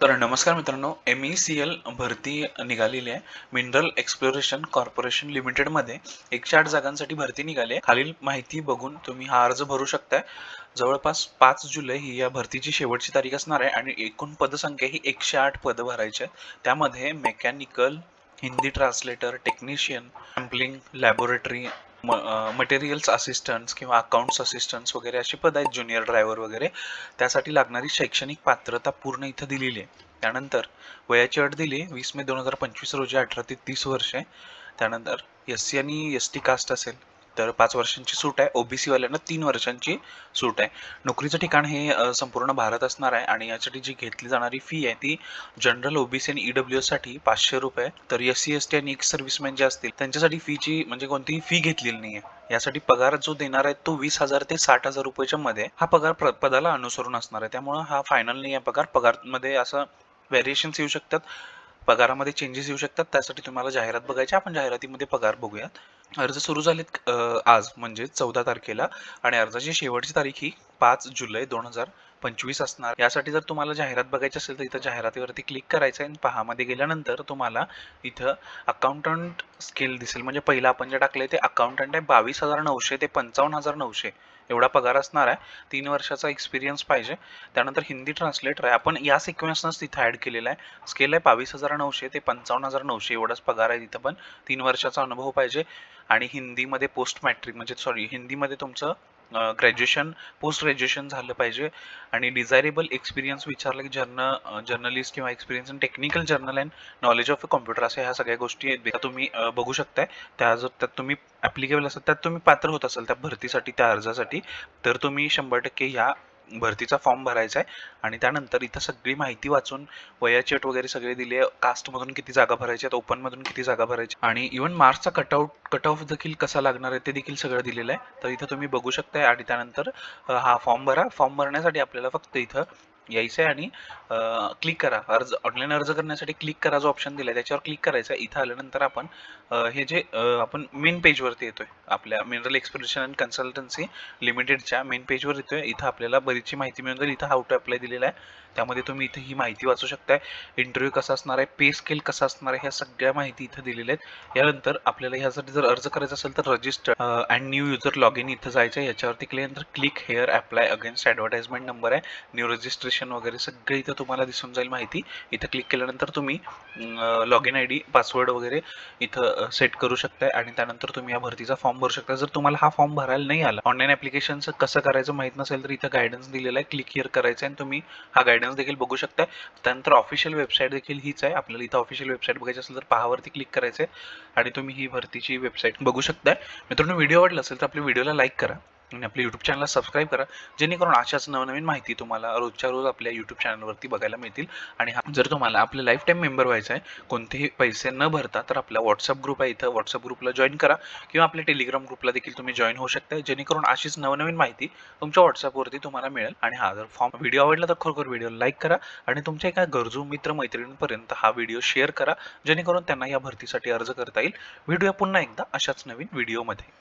तर नमस्कार मित्रांनो एम ई सी एल भरती निघालेली आहे. मिनरल एक्सप्लोरेशन कॉर्पोरेशन लिमिटेडमध्ये एकशे आठ जागांसाठी भरती निघाली आहे. खालील माहिती बघून तुम्ही हा अर्ज भरू शकताय. जवळपास पाच जुलै ही या भरतीची शेवटची तारीख असणार आहे आणि एकूण पदसंख्या ही एकशे आठ पदं भरायची आहेत. त्यामध्ये mechanical Hindi translator technician sampling laboratory materials assistants किंवा अकाउंट्स असिस्टंट्स वगैरे अशी पद आहेत ज्युनियर ड्रायव्हर वगैरे. त्यासाठी लागणारी शैक्षणिक पात्रता पूर्ण इथं दिलेली आहे. त्यानंतर वयाची अट दिली वीस मे दोन हजार पंचवीस रोजी अठरा ते तीस वर्षे. त्यानंतर एस सी आणि एस टी कास्ट असेल. तर पाच वर्षांची सूट आहे. ओबीसी वाल्यांना तीन वर्षांची सूट आहे. नोकरीचं ठिकाण हे संपूर्ण भारत असणार आहे आणि यासाठी जी घेतली जाणारी फी आहे ती जनरल ओबीसी आणि ईडब्ल्यू साठी पाचशे रुपये तर एस सी एस टी आणि एक्स सर्व्हिसमॅन जे असतील त्यांच्यासाठी फीची म्हणजे कोणतीही फी घेतलेली नाही आहे यासाठी पगार जो देणार आहे तो वीस हजार ते साठ हजार रुपयाच्या मध्ये हा पगार पदाला अनुसरून असणार आहे. त्यामुळं हा फायनल नाही आहे पगार. पगारमध्ये असं व्हेरिएशन्स येऊ शकतात. पगारामध्ये चेंजेस येऊ शकतात. त्यासाठी तुम्हाला जाहिरात बघायची आपण जाहिरातीमध्ये पगार बघूयात. अर्ज सुरू झालेत आज म्हणजे चौदा तारखेला. आणि अर्जाची शेवटची तारीख ही पाच जुलै दोन हजार पंचवीस असणार. यासाठी जर तुम्हाला जाहिरात बघायची असेल तर इथं जाहिरातीवरती क्लिक करायचं आहे आणि पहामध्ये गेल्यानंतर तुम्हाला इथं अकाउंटंट स्किल दिसेल. म्हणजे पहिलं आपण जे टाकलंय ते अकाउंटंट आहे बावीस हजार नऊशे ते पंचावन्न हजार नऊशे. एवढा पगार असणार आहे तीन वर्षाचा एक्सपिरियन्स पाहिजे. त्यानंतर हिंदी ट्रान्सलेटर आहे. आपण या सिक्वेन्सनंच तिथं ॲड केलेला आहे. स्केल आहे बावीस हजार नऊशे ते पंचावन्न हजार नऊशे. एवढाच पगार आहे तिथं पण. तीन वर्षाचा अनुभव पाहिजे. आणि हिंदीमध्ये पोस्ट मॅट्रिक म्हणजे सॉरी हिंदीमध्ये तुमचं ग्रॅज्युएशन पोस्ट ग्रॅज्युएशन झालं पाहिजे. आणि डिझायरेबल एक्सपिरियन्स विचारलं की जर्न जर्नलिस्ट किंवा experience in technical journal and knowledge of computer अशा ह्या सगळ्या गोष्टी आहेत. तुम्ही बघू शकताय. त्या जर त्यात तुम्ही ॲप्लिकेबल असतात त्यात तुम्ही पात्र होत असाल त्या भरतीसाठी त्या अर्जासाठी तर तुम्ही शंभर टक्के ह्या भरतीचा फॉर्म भरायचा आहे आणि त्यानंतर इथं सगळी माहिती वाचून वयाची अट वगैरे सगळे दिले. कास्टमधून किती जागा भरायच्या आहेत? ओपनमधून किती जागा भरायच्या आणि इव्हन मार्क्सचा कटआउट कट ऑफ देखील कसा लागणार आहे ते देखील सगळं दिलेलं आहे तर इथं तुम्ही बघू शकताय. आणि त्यानंतर हा फॉर्म भरा. फॉर्म भरण्यासाठी आपल्याला फक्त इथं यायचं आहे आणि क्लिक करा. अर्ज ऑनलाईन अर्ज करण्यासाठी क्लिक करा जो ऑप्शन दिला आहे त्याच्यावर क्लिक करायचं. आहे इथं आल्यानंतर आपण हे जे आपण मेन पेजवरती येतोय. आपल्या मिनरल एक्सप्लोरेशन अँड कन्सल्टन्सी लिमिटेडच्या मेन पेजवर येतोय. इथं आपल्याला बरीचशी माहिती मिळून जाईल. इथं हाऊ टू अप्लाय दिलेला आहे. त्यामध्ये तुम्ही इथे ही माहिती वाचू शकताय. इंटरव्ह्यू कसा असणार आहे? पे स्केल कसा असणार आहे? ह्या सगळ्या माहिती इथं दिलेल्या आहेत. यानंतर आपल्याला ह्यासाठी जर अर्ज करायचा असेल तर register and new user log in इथं जायचं आहे. याच्यावरती केल्यानंतर click here apply against advertisement number आहे. न्यू रजिस्ट्रेशन वगैरे सगळे इथं तुम्हाला दिसून जाईल माहिती. इथं क्लिक केल्यानंतर तुम्ही log in I D password वगैरे इथं सेट करू शकताय आणि त्यानंतर तुम्ही या भरतीचा फॉर्म भरू शकता जर तुम्हाला हा फॉर्म भरायला नाही आला ऑनलाईन ॲप्लिकेशनचं कसं करायचं माहीत नसेल तर इथं गायडन्स दिलेला आहे. क्लिक हिअर करायचं आहे आणि तुम्ही हा गायडन्स देखील बघू शकताय. त्यानंतर ऑफिशियल वेबसाईट देखील हीच आहे. आपल्याला इथं ऑफिशियल वेबसाईट बघायची असेल तर पहावरती क्लिक करायचं आहे आणि तुम्ही ही भरतीची वेबसाईट बघू शकताय. मित्रांनो व्हिडिओ आवडला असेल तर आपल्या व्हिडिओला लाईक करा. आणि आपल्या यूट्यूब चॅनलला सबस्क्राईब करा. जेणेकरून अशाच नवनवीन माहिती तुम्हाला रोजच्या रोज आपल्या यूट्यूब चॅनलवरती बघायला मिळतील. आणि हा जर तुम्हाला आपले लाईफ टाईम मेंबर व्हायचं आहे कोणतेही पैसे न भरता तर आपला व्हॉट्सअप ग्रुप आहे इथं. व्हॉट्सअप ग्रुपला जॉईन करा. किंवा आपल्या टेलिग्राम ग्रुपला देखील तुम्ही जॉईन होऊ शकता जेणेकरून अशीच नवनवीन माहिती तुमच्या व्हॉट्सअपवरती तुम्हाला मिळेल. आणि हा जर फॉर्म व्हिडिओ आवडला तर खरोखर व्हिडिओ लाईक करा. आणि तुमच्या एका गरजू मित्र मैत्रिणींपर्यंत हा व्हिडिओ शेअर करा. जेणेकरून त्यांना या भरतीसाठी अर्ज करता येईल. व्हिडिओ पुन्हा एकदा अशाच नवीन व्हिडिओमध्ये